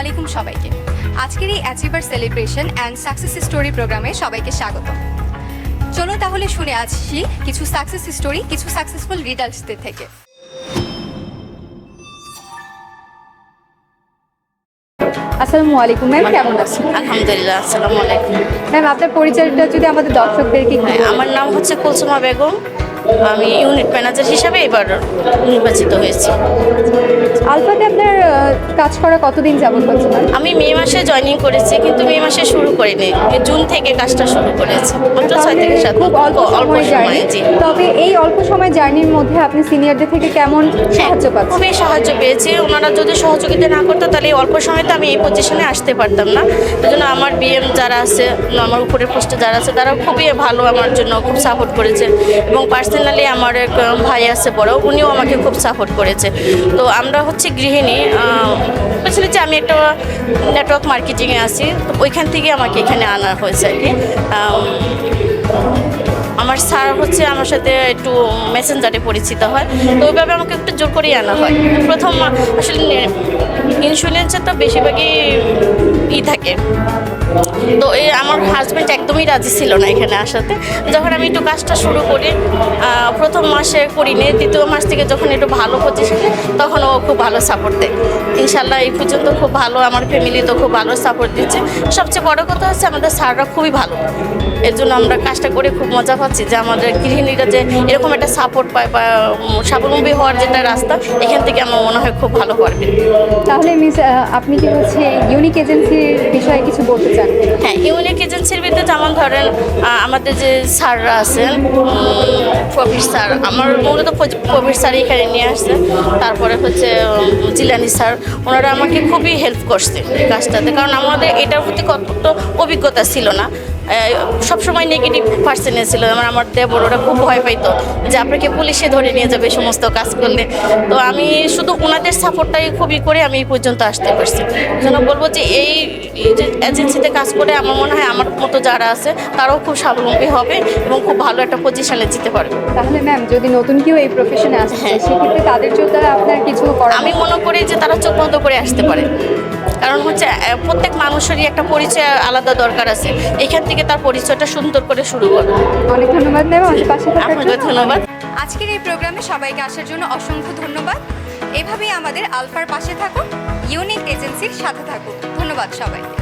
আলাইকুম সবাইকে। আজকের এই achiever celebration and success story প্রোগ্রামে সবাইকে স্বাগত। চলো তাহলে শুনে আসছি কিছু সাকসেস স্টোরি কিছু সাকসেসফুল রিডার্সদের থেকে। আসসালামু আলাইকুম ম্যাম কেমন আছেন? আলহামদুলিল্লাহ আসসালামু আলাইকুম ম্যাম আপনার পরিচয়টা যদি আমাদের দর্শকদেরকে হ্যাঁ, আমার নাম হচ্ছে কুলসুমা বেগম। আমি ইউনিট ম্যানেজার হিসাবে এবার নির্বাচিত হয়েছি। আলফাতে আপনার কাজ করা কতদিন যাবত হচ্ছে আমি মে মাসে জয়েনিং করেছি কিন্তু মে মাসে শুরু করিনি। জুন থেকে কাজটা শুরু করেছি। মাত্র ছয় থেকে সাত খুব অল্প অল্প সময় সময়ে তবে এই অল্প সময় জার্নির মধ্যে আপনি সিনিয়রদের থেকে কেমন সাহায্য পাচ্ছেন? খুবই সাহায্য পেয়েছি। ওনারা যদি সহযোগিতা না করতো তাহলে এই অল্প সময়তে আমি এই পজিশনে আসতে পারতাম না। জন্য আমার বিএম যারা আছে আমার উপরের পোস্টে যারা আছে তারা খুবই ভালো আমার জন্য খুব সাপোর্ট করেছে। এবং পার্সোনালি আমার এক ভাই আছে বড়, উনিও আমাকে খুব সাপোর্ট করেছে। তো আমরা হচ্ছে গৃহিণী বুঝলি যে আমি একটা নেটওয়ার্ক মার্কেটিংয়ে আছি, তো ওইখান থেকে আমাকে এখানে আনা হয়েছে আর কি। আমার স্যার হচ্ছে আমার সাথে একটু মেসেঞ্জারে পরিচিত হয়, তো ওইভাবে আমাকে একটু জোর করেই আনা হয়। প্রথম, আসলে ইন্স্যুরেন্সে তো বেশিরভাগই ই থাকে। তো এই আমার হাজব্যান্ড একদমই রাজি ছিল না এখানে আসাতে। যখন আমি একটু কাজটা শুরু করি প্রথম মাসে করিনি, দ্বিতীয় মাস থেকে যখন একটু ভালো পজিশনে তখন ও খুব ভালো সাপোর্ট দেয়। ইনশাল্লাহ এই পর্যন্ত খুব ভালো, আমার ফ্যামিলি তো খুব ভালো সাপোর্ট দিচ্ছে। সবচেয়ে বড় কথা হচ্ছে আমাদের স্যাররা খুবই ভালো। এর জন্য আমরা কাজটা করে খুব মজা পাচ্ছি যে আমাদের গৃহিণীরা যে এরকম একটা সাপোর্ট পায় বা স্বাবলম্বী হওয়ার যেটা রাস্তা, এখান থেকে আমার মনে হয় খুব ভালো পারবে তাহলে মিস আপনি কি হচ্ছে ইউনিক এজেন্সির বিষয়ে কিছু বলতে চান? হ্যাঁ ইউনিক এজেন্সির ভিতরে যেমন ধরেন আমাদের যে স্যাররা আছেন প্রবীর স্যার, আমার মূলত প্রবীর স্যার এখানে নিয়ে আসছে। তারপরে হচ্ছে জিলানি স্যার, ওনারা আমাকে খুবই হেল্প করছে কাজটাতে। কারণ আমাদের এটার প্রতি কত অভিজ্ঞতা ছিল না। সবসময় নেগেটিভ পার্সেন্টে ছিল। আমার আমার দেবর ওরা খুব ভয় পাইতো যে আপনাকে পুলিশে ধরে নিয়ে যাবে সমস্ত কাজ করলে। তো আমি শুধু ওনাদের সাপোর্টটাই খুবই করে আমি এই পর্যন্ত আসতে পারছি। জন্য বলব যে এই এজেন্সিতে কাজ করে আমার মনে হয় আমার মতো যারা আছে তারাও খুব স্বাবলম্বী হবে এবং খুব ভালো একটা পজিশনে যেতে পারবে। তাহলে ম্যাম যদি নতুন কেউ এই প্রফেশনে আসে হ্যাঁ। সেক্ষেত্রে তাদের জন্য আপনার কিছু আমি মনে করি যে তারা চোখ বন্ধ করে আসতে পারে। কারণ হচ্ছে প্রত্যেক মানুষেরই একটা পরিচয় আলাদা দরকার আছে। এখান থেকে তার পরিচয়টা সুন্দর করে শুরু করব অনেক ধন্যবাদ ম্যাম আমাদের পাশে আপনাকে ধন্যবাদ। আজকের এই প্রোগ্রামে সবাইকে আসার জন্য অসংখ্য ধন্যবাদ। এভাবেই আমাদের আলফার পাশে থাকুন ইউনিক এজেন্সির সাথে থাকুন। ধন্যবাদ সবাইকে।